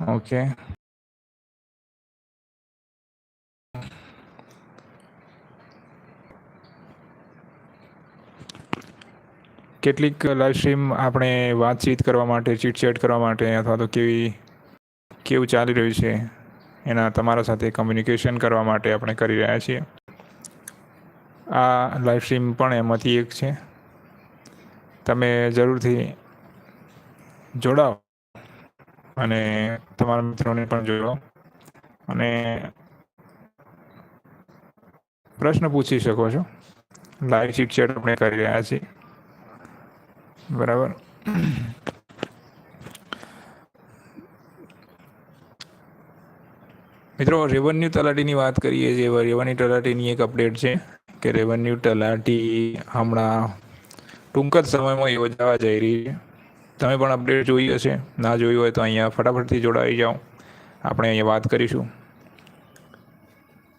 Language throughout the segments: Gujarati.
ઓકે કેટલીક લાઈવ સ્ટ્રીમ આપણે વાતચીત કરવા માટે ચીટચેટ કરવા માટે અથવા તો કેવી, કેવું ચાલી રહ્યું છે, એના તમારા સાથે કમ્યુનિકેશન કરવા માટે આપણે કરી રહ્યા છીએ. આ લાઈવ સ્ટ્રીમ પણ એમાંથી એક છે. તમે જરૂરથી જોડાઓ. અને તમારા મિત્રોને પણ જોડો અને પ્રશ્ન પૂછી શકો છો. લાઈવ ચીટચેટ આપણે કરી રહ્યા છીએ. બરાબર? મિત્રો રેવન્યુ તલાટીની વાત કરીએ છીએ. રેવન્યુ તલાટીની એક અપડેટ છે કે રેવન્યુ તલાટી હમણાં ટૂંક જ સમયમાં યોજાવા જઈ રહી છે. તમે પણ અપડેટ જોઈ હશે. ના જોઈ હોય તો અહીંયા ફટાફટથી જોડાઈ જાઓ. આપણે અહીંયા વાત કરીશું.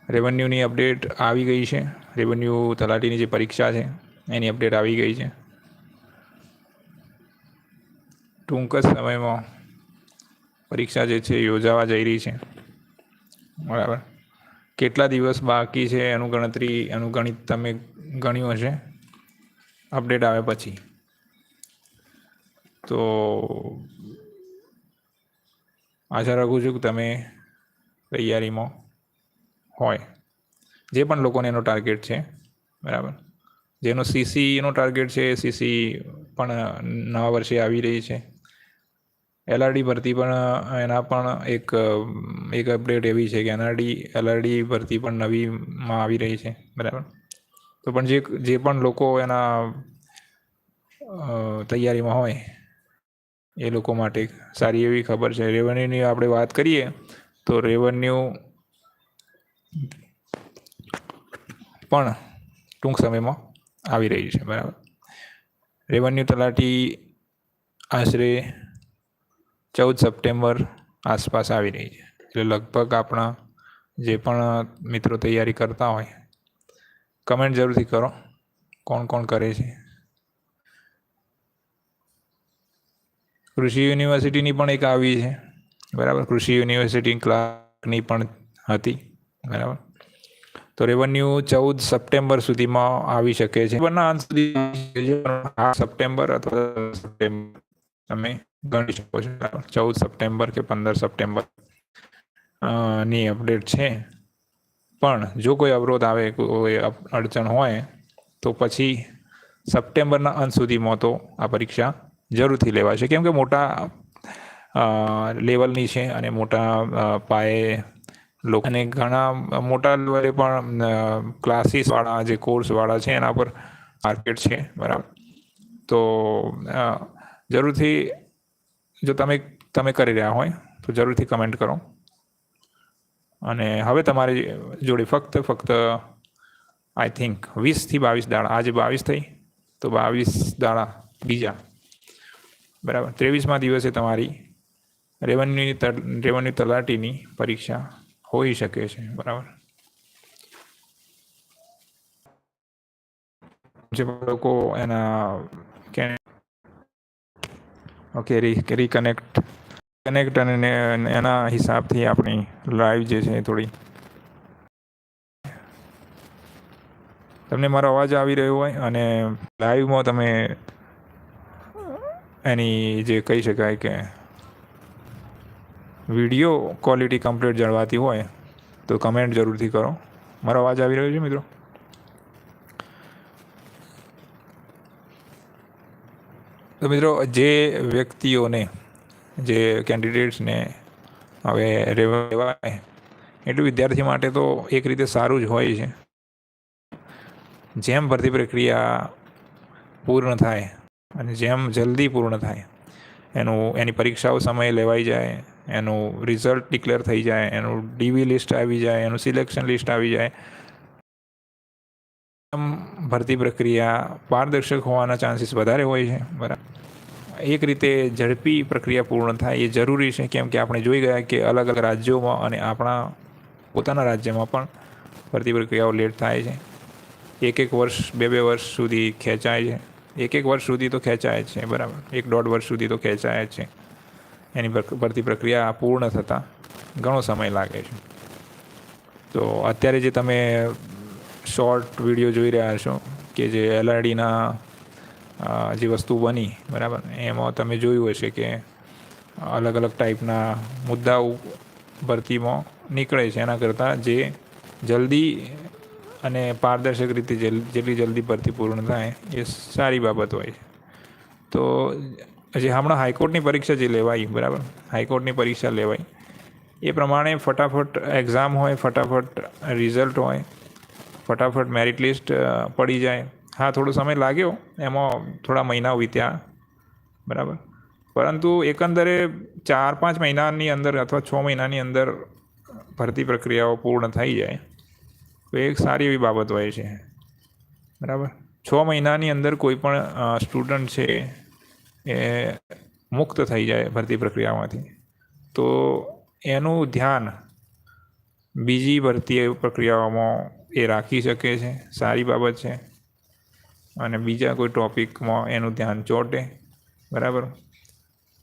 રેવન્યુની અપડેટ આવી ગઈ છે. રેવન્યુ તલાટીની જે પરીક્ષા છે, એની અપડેટ આવી ગઈ છે. ટૂંક જ સમયમાં પરીક્ષા જે છે યોજાવા જઈ રહી છે. બરાબર. કેટલા દિવસ બાકી છે એનું ગણતરી, એનું ગણિત તમે ગણ્યું હશે? અપડેટ આવે પછી. તો આશા રાખું છું કે તમે તૈયારીમાં હોય. જે પણ લોકોને એનો ટાર્ગેટ છે, બરાબર. જેનો સીસીનો ટાર્ગેટ છે સીસી પણ નવા વર્ષે આવી રહી છે. એલઆરડી ભરતી પણ, એના પણ એક એક અપડેટ એવી છે કે એનઆરડી એલઆરડી ભરતી પણ નવીમાં આવી રહી છે, બરાબર. તો પણ જે જે પણ લોકો એના તૈયારીમાં હોય એ લોકો માટે સારી એવી ખબર છે. રેવન્યુની આપણે વાત કરીએ તો રેવન્યુ પણ ટૂંક સમયમાં આવી રહી છે, બરાબર? રેવન્યુ તલાટી આશરે ચૌદ સપ્ટેમ્બર આસપાસ આવી રહી છે. એટલે લગભગ આપણા જે પણ મિત્રો તૈયારી કરતા હોય, કમેન્ટ જરૂરથી કરો. કોણ કોણ કરે છે? કૃષિ યુનિવર્સિટીની પણ એક આવી છે. બરાબર? કૃષિ યુનિવર્સિટી ક્લાર્કની પણ હતી. બરાબર? તો રેવન્યુ ચૌદ સપ્ટેમ્બર સુધીમાં આવી શકે છે. સપ્ટેમ્બર અથવા સપ્ટેમ્બર તમે ગણી શકો છો. ચૌદ સપ્ટેમ્બર કે પંદર સપ્ટેમ્બરની અપડેટ છે. પણ જો કોઈ અવરોધ આવે, કોઈ અડચણ હોય, તો પછી સપ્ટેમ્બરના અંત સુધીમાં તો આ પરીક્ષા જરૂરથી લેવાશે કેમ કે મોટા લેવલની છે અને મોટા પાયે લોકોને ઘણા મોટા લેવલે પણ ક્લાસીસવાળા જે કોર્સવાળા છે એના પર માર્કેટ છે, બરાબર. તો જરૂરથી જો તમે તમે કરી રહ્યા હોય, તો જરૂરથી કમેન્ટ કરો. અને હવે તમારી જોડે ફક્ત ફક્ત આઈ થિંક વીસથી બાવીસ દાડા. આજે બાવીસ થઈ, તો બાવીસ દાડા બીજા. બરાબર. ત્રેવીસમાં દિવસે તમારી રેવન્યુની રેવન્યુ તલાટીની પરીક્ષા હોઈ શકે છે. બરાબર. જે લોકો એના ઓકે રીકનેક્ટ કનેક્ટ અને એના હિસાબથી આપણી લાઈવ જે છે થોડી તમને મારો અવાજ આવી રહ્યો હોય અને લાઈવમાં તમે એની જે કહી શકાય કે વીડિયો ક્વોલિટી કમ્પ્લીટ જળવાતી હોય, તો કમેન્ટ જરૂરથી કરો. મારો અવાજ આવી રહ્યો છે મિત્રો? તો મિત્રો, જે વ્યક્તિઓને, જે કેન્ડિડેટ્સને હવે રહેવાય એટલું વિદ્યાર્થી માટે તો એક રીતે સારું જ હોય છે. જેમ ભરતી પ્રક્રિયા પૂર્ણ થાય અને જેમ જલ્દી પૂર્ણ થાય. એનું, એની પરીક્ષાઓ સમયે લેવાઈ જાય, એનું રિઝલ્ટ ડિક્લેર થઈ જાય, એનું ડીવી લિસ્ટ આવી જાય, એનું સિલેક્શન લિસ્ટ આવી જાય. એમ ભરતી પ્રક્રિયા પારદર્શક હોવાના ચાન્સીસ વધારે હોય છે, બરાબર. એક રીતે ઝડપી પ્રક્રિયા પૂર્ણ થાય એ જરૂરી છે, કેમ કે આપણે જોઈ ગયા કે અલગ અલગ રાજ્યોમાં અને આપણા પોતાના રાજ્યમાં પણ ભરતી પ્રક્રિયાઓ લેટ થાય છે. એક એક વર્ષ, બે બે વર્ષ સુધી ખેંચાય છે. એક એક વર્ષ સુધી તો ખેંચાય છે, બરાબર. એક દોઢ વર્ષ સુધી તો ખેંચાય છે. એની ભરતી પ્રક્રિયા પૂર્ણ થતાં ઘણો સમય લાગે છે. તો અત્યારે જે તમે શોર્ટ વીડિયો જોઈ રહ્યા છો કે જે એલઆરડીના જે વસ્તુ બની, બરાબર, એમાં તમે જોયું હશે કે અલગ અલગ ટાઈપના મુદ્દાઓ ભરતીમાં નીકળે છે. એના કરતાં જે જલ્દી અને પારદર્શક રીતે જેટલી જલ્દી ભરતી પૂર્ણ થાય, એ સારી બાબત હોય છે. તો જે હમણાં હાઈકોર્ટની પરીક્ષા જે લેવાઈ, બરાબર? હાઈકોર્ટની પરીક્ષા લેવાઈ. એ પ્રમાણે ફટાફટ એક્ઝામ હોય, ફટાફટ રિઝલ્ટ હોય, ફટાફટ મેરિટ લિસ્ટ પડી જાય. હા, થોડો સમય લાગ્યો, એમાં થોડા મહિના વીત્યા, બરાબર? પરંતુ એકંદરે ચાર પાંચ મહિનાની અંદર અથવા છ મહિનાની અંદર ભરતી પ્રક્રિયાઓ પૂર્ણ થઈ જાય. તો એક સારી એવી બાબત હોય છે. બરાબર? છ મહિનાની અંદર કોઈ પણ સ્ટુડન્ટ છે એ મુક્ત થઈ જાય ભરતી પ્રક્રિયામાંથી. તો એનું ધ્યાન બીજી ભરતી પ્રક્રિયાઓમાં એ રાખી શકે છે. સારી બાબત છે. અને બીજા કોઈ ટોપિકમાં એનું ધ્યાન ચોંટે. બરાબર?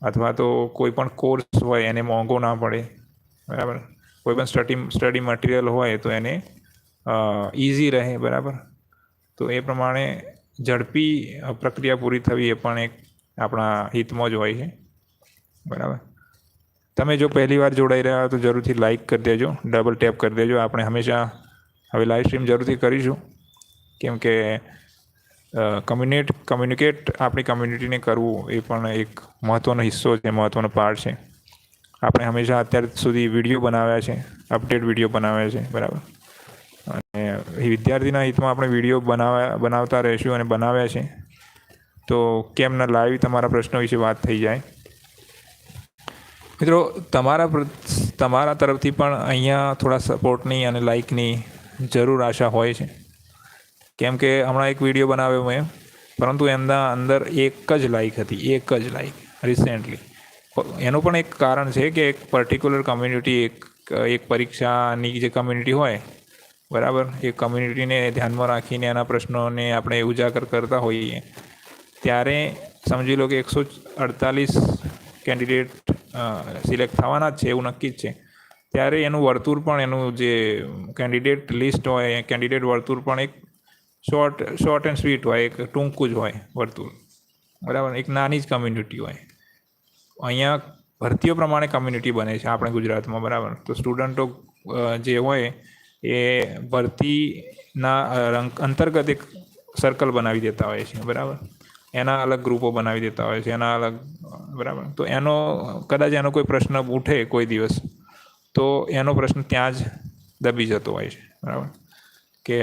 અથવા તો કોઈ પણ કોર્સ હોય એને મોંઘો ના પડે. બરાબર? કોઈ પણ સ્ટડી સ્ટડી મટીરિયલ હોય તો એને ઇઝી રહે, બરાબર? તો એ પ્રમાણે ઝડપી પ્રક્રિયા પૂરી થવી એ પણ એક આપણા હિતમાં જ હોય છે. બરાબર? તમે જો પહેલી વાર જોડાઈ રહ્યા હો તો જરૂરથી લાઇક કરી દેજો ડબલ ટેપ કરી દેજો. આપણે હંમેશા હવે લાઈવ સ્ટ્રીમ જરૂરથી કરીશું. કેમ કે કમ્યુનિટ કમ્યુનિકેટ આપણી કમ્યુનિટીને કરવું એ પણ એક મહત્ત્વનો હિસ્સો છે મહત્ત્વનો પાર્ટ છે. આપણે હંમેશા અત્યાર સુધી વીડિયો બનાવ્યા છે અપડેટ વીડિયો બનાવ્યા છે, બરાબર? વિદ્યાર્થીના હિતમાં આપણે વીડિયો બનાવ્યા બનાવતા રહીશું અને બનાવ્યા છે. તો કેમ ન લાઈવ તમારા પ્રશ્નો વિશે વાત થઈ જાય. મિત્રો, તમારા તમારા તરફથી પણ અહીંયા થોડા સપોર્ટની અને લાઇકની જરૂર આશા હોય છે. કેમ કે હમણાં એક વીડિયો બનાવ્યો મેં, પરંતુ એમના અંદર એક જ લાઇક હતી, એક જ લાઇક રિસેન્ટલી એનું પણ એક કારણ છે કે એક પર્ટિક્યુલર કમ્યુનિટી એક એક પરીક્ષાની જે કમ્યુનિટી હોય બરાબર? એ કમ્યુનિટીને ધ્યાનમાં રાખીને એના પ્રશ્નોને આપણે ઉજાગર કરતા હોઈએ. ત્યારે સમજી લો કે એકસો અડતાલીસ કેન્ડિડેટ સિલેક્ટ થવાના જ છે, એવું નક્કી જ છે. ત્યારે એનું વર્તુળ પણ એનું જે કેન્ડિડેટ લિસ્ટ હોય કેન્ડિડેટ વર્તુળ પણ એક શોર્ટ શોર્ટ એન્ડ સ્વીટ હોય, એક ટૂંકું જ હોય વર્તુળ. બરાબર? એક નાની જ કમ્યુનિટી હોય. અહીંયા ભરતીઓ પ્રમાણે કમ્યુનિટી બને છે, આપણે ગુજરાતમાં. બરાબર? તો સ્ટુડન્ટો જે હોય એ ભરતીના અંતર્ગત એક સર્કલ બનાવી દેતા હોય છે, બરાબર? એના અલગ ગ્રુપો બનાવી દેતા હોય છે, એના અલગ, બરાબર? તો એનો, કદાચ એનો કોઈ પ્રશ્ન ઉઠે કોઈ દિવસ, તો એનો પ્રશ્ન ત્યાં જ દબી જતો હોય છે, બરાબર? કે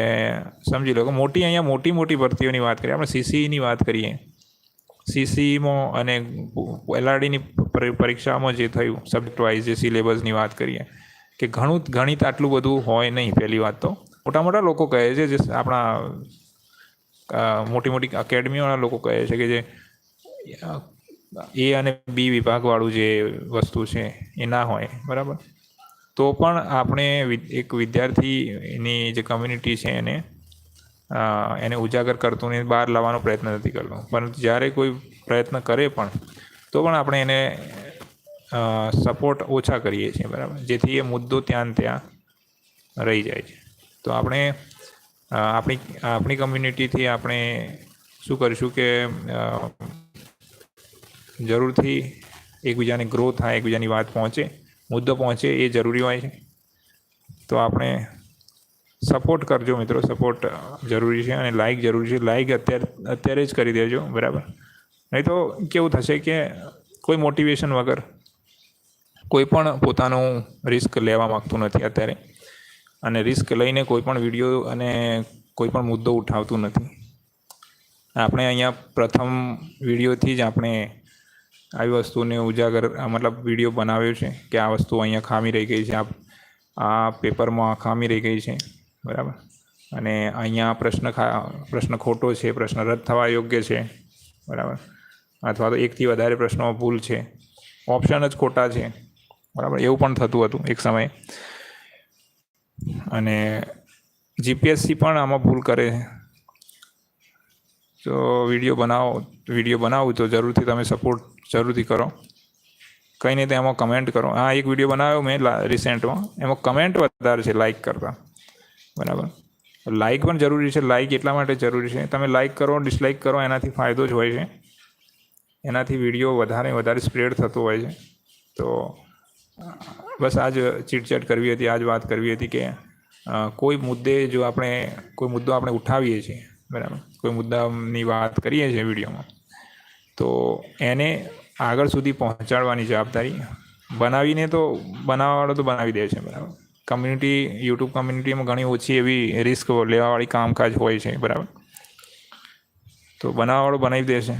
સમજી લો કે મોટી, અહીંયા મોટી મોટી ભરતીઓની વાત કરીએ, આપણે સીસીઈની વાત કરીએ. સીસીમાં અને એલઆરડીની પરીક્ષામાં જે થયું સબ્જેક્ટ વાઇઝ જે સિલેબસની વાત કરીએ કે ઘણું ગણિત આટલું બધું હોય નહીં પહેલી વાત તો. મોટા મોટા લોકો કહે છે, જે આપણા મોટી મોટી અકેડમીઓના લોકો કહે છે કે જે એ અને બી વિભાગવાળું જે વસ્તુ છે એ ના હોય, બરાબર? તો પણ આપણે એક વિદ્યાર્થીની જે કમ્યુનિટી છે એને એને ઉજાગર કરતું ને બહાર લાવવાનો પ્રયત્ન નથી કરતો. પરંતુ જ્યારે કોઈ પ્રયત્ન કરે પણ, તો પણ આપણે એને સપોર્ટ ઓછા કરીએ છીએ, બરાબર? જેથી એ મુદ્દો ત્યાં ત્યાં રહી જાય છે. તો આપણે આપણી આપણી કમ્યુનિટીથી આપણે શું કરીશું કે જરૂરથી એકબીજાને ગ્રો થાય, એકબીજાની વાત પહોંચે, મુદ્દો પહોંચે, એ જરૂરી હોય છે. તો આપણે સપોર્ટ કરજો મિત્રો સપોર્ટ જરૂરી છે અને લાઈક જરૂરી છે. લાઇક અત્યારે અત્યારે જ કરી દેજો, બરાબર? નહીં તો કેવું થશે કે કોઈ મોટિવેશન વગર કોઈ પણ પોતાનું રિસ્ક લેવા માગતું નથી અત્યારે. અને રિસ્ક લઈને કોઈ પણ વીડિયો અને કોઈ પણ મુદ્દો ઉઠાવતું નથી. આપણે અહીંયા પ્રથમ વિડીયોથી જ આપણે આવી વસ્તુને ઉજાગર મતલબ વીડિયો બનાવ્યો છે કે આ વસ્તુ અહીંયા ખામી રહી ગઈ છે, આ આ પેપરમાં ખામી રહી ગઈ છે. બરાબર? અને અહીંયા પ્રશ્ન પ્રશ્ન ખોટો છે, પ્રશ્ન રદ થવા યોગ્ય છે. બરાબર? અથવા તો એકથી વધારે પ્રશ્નો ભૂલ છે. ઓપ્શન જ ખોટા છે. બરાબર, એવું પણ થતું હતું એક સમયે. અને જીપીએસસી પણ આમાં ભૂલ કરે. તો વીડિયો બનાવો, વીડિયો બનાવું તો જરૂરથી તમે સપોર્ટ જરૂરથી કરો. કંઈ નહીં તો એમાં કમેન્ટ કરો. હા, એક વીડિયો બનાવ્યો મેં રિસેન્ટમાં એમાં કમેન્ટ વધારે છે લાઇક કરતાં. બરાબર. લાઇક પણ જરૂરી છે. લાઇક એટલા માટે જરૂરી છે. તમે લાઇક કરો ડિસલાઇક કરો, એનાથી ફાયદો જ હોય છે. એનાથી વીડિયો વધારે વધારે સ્પ્રેડ થતો હોય છે. તો બસ આજ ચીટચેટ કરવી હતી, આજ વાત કરવી હતી કે કોઈ મુદ્દે જો આપણે, કોઈ મુદ્દો આપણે ઉઠાવીએ છીએ, બરાબર? કોઈ મુદ્દાની વાત કરીએ છીએ વિડીયોમાં, તો એને આગળ સુધી પહોંચાડવાની જવાબદારી બનાવીને તો બનાવવાવાળો તો બનાવી દે છે, બરાબર? કમ્યુનિટી, યુટ્યુબ કમ્યુનિટીમાં ઘણી ઓછી એવી રિસ્ક લેવાવાળી કામકાજ હોય છે, બરાબર? તો બનાવવાવાળો બનાવી દે છે,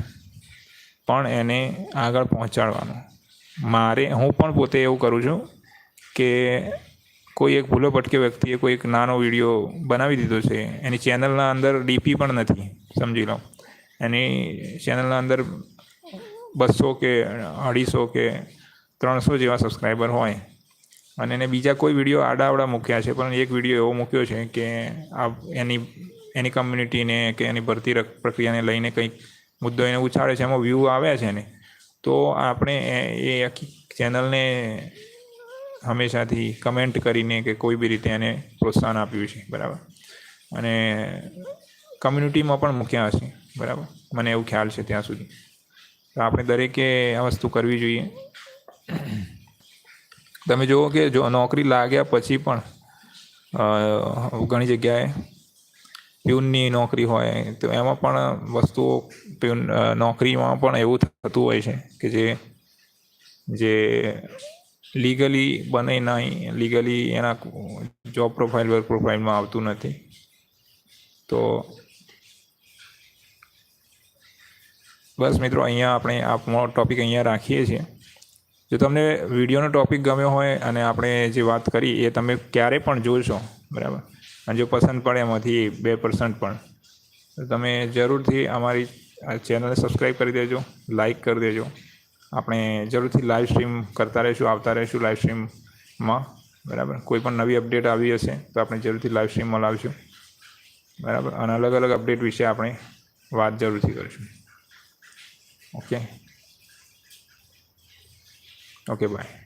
પણ એને આગળ પહોંચાડવાનું. મારે, હું પણ પોતે એવું કરું છું કે કોઈ એક ભૂલો ભટકે વ્યક્તિએ કોઈ એક નાનો વીડિયો બનાવી દીધો છે, એની ચેનલના અંદર ડીપી પણ નથી, સમજી લો. એની ચેનલના અંદર બસો કે અઢીસો કે ત્રણસો જેવા સબસ્ક્રાઈબર હોય અને એને બીજા કોઈ વીડિયો આડાવડા મૂક્યા છે, પણ એક વીડિયો એવો મૂક્યો છે કે આ એની એની કમ્યુનિટીને કે એની ભરતી રક- પ્રક્રિયાને લઈને કંઈક મુદ્દો એને ઉછાળે છે, એમાં વ્યૂ આવ્યા છે ને તો આપણે એ- આખી ચેનલને હંમેશાથી કમેન્ટ કરીને કે કોઈ બી રીતે એને પ્રોત્સાહન આપ્યું છે, બરાબર? અને કમ્યુનિટીમાં પણ મૂક્યા હશે, બરાબર? મને એવું ખ્યાલ છે ત્યાં સુધી. તો આપણે દરેકે આ વસ્તુ કરવી જોઈએ. તમે જુઓ કે જો નોકરી લાગ્યા પછી પણ ઘણી જગ્યાએ પ્યુનની નોકરી હોય, તો એમાં પણ વસ્તુઓ પ્યુન નોકરીમાં પણ એવું થતું હોય છે કે જે જે લીગલી બને નહીં લીગલી એના જોબ પ્રોફાઇલ વર્ક પ્રોફાઇલમાં આવતું નથી. તો બસ મિત્રો, અહીંયા આપણે આ ટૉપિક અહીંયા રાખીએ છીએ. જો તમને વિડીયોનો ટોપિક ગમ્યો હોય અને આપણે જે વાત કરી, એ તમે ક્યારે પણ જોશો, બરાબર? અને જો પસંદ પડે એમાંથી બે પર્સન્ટ પણ. તમે જરૂરથી અમારી ચેનલને સબસ્ક્રાઈબ કરી દેજો લાઈક કરી દેજો. આપણે જરૂરથી લાઈવ સ્ટ્રીમ કરતા રહીશું, આવતા રહીશું લાઈવ સ્ટ્રીમમાં બરાબર? કોઈ પણ નવી અપડેટ આવી હશે તો આપણે જરૂરથી લાઈવ સ્ટ્રીમમાં લાવીશું. બરાબર? અને અલગ અલગ અપડેટ વિશે આપણે વાત જરૂરથી કરીશું. Okay okay bye